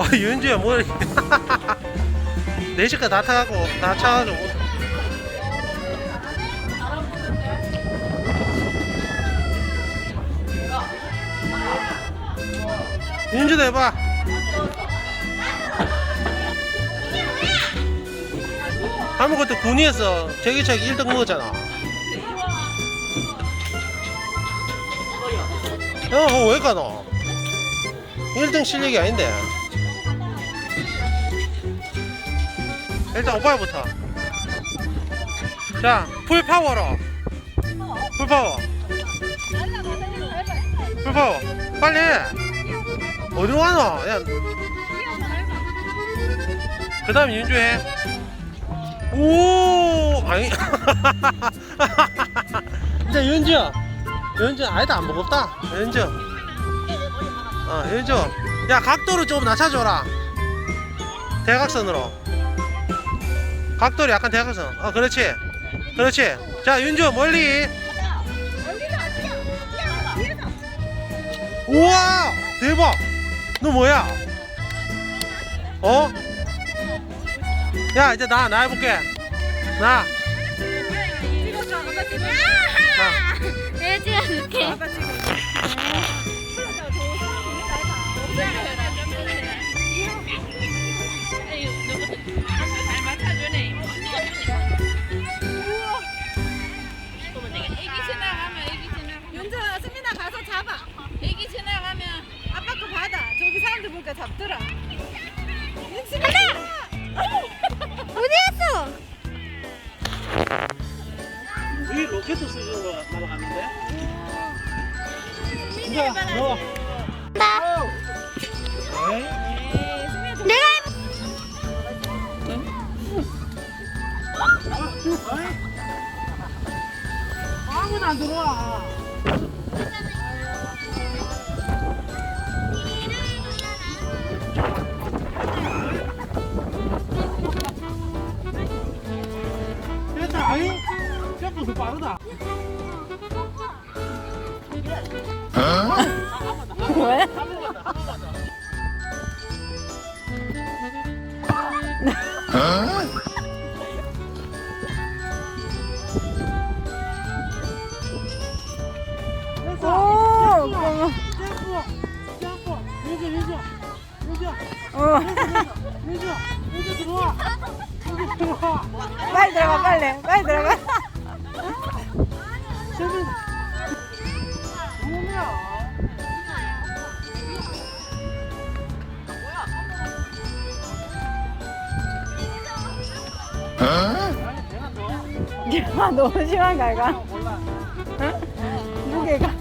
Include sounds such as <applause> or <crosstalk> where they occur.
어, 윤주야, 뭘. 4시까지 <laughs> 다 타가고, 다 차가지고. 윤주도 해봐. 그때 군위에서 제기차기 1등 먹었잖아. 형, 그거 왜 가노? 1등 실력이 아닌데. 일단 오빠부터. 자, 풀 파워로. 풀 파워. 풀 파워. 빨리 해. 어디로 가노? 야, 그 다음 윤주 해. 오, 아니. 이제 윤주. 윤주, 아니다, 안 무겁다. 윤주. 어, 윤주. 야, 각도를 좀 낮춰줘라. 대각선으로. 각도를 약간 대각선. 어, 그렇지. 그렇지. 자, 윤주, 멀리. 우와! 대박! 너 뭐야? 어? 야, 이제 나, 나 해볼게. 나. 내 찍어줄게. 사람들 보니까 잡더라. 수민아! 어디 갔어? 여기 로켓 쓰시는 거 날아갔는데? 진짜, 너. 나. 내가 아무나 안 들어와. 생각보다 더 빠르다. 왜? 오, 점프, 점프. 윤주, 윤주. 윤주, 어. 윤주. 윤주 들어와. 윤주 들어와. 빨리 들어가, 빨리. 빨리 들어가. 세빈. 뭐야? 야, 너무 심한 거, 이거. 몰라. 응? 무게가.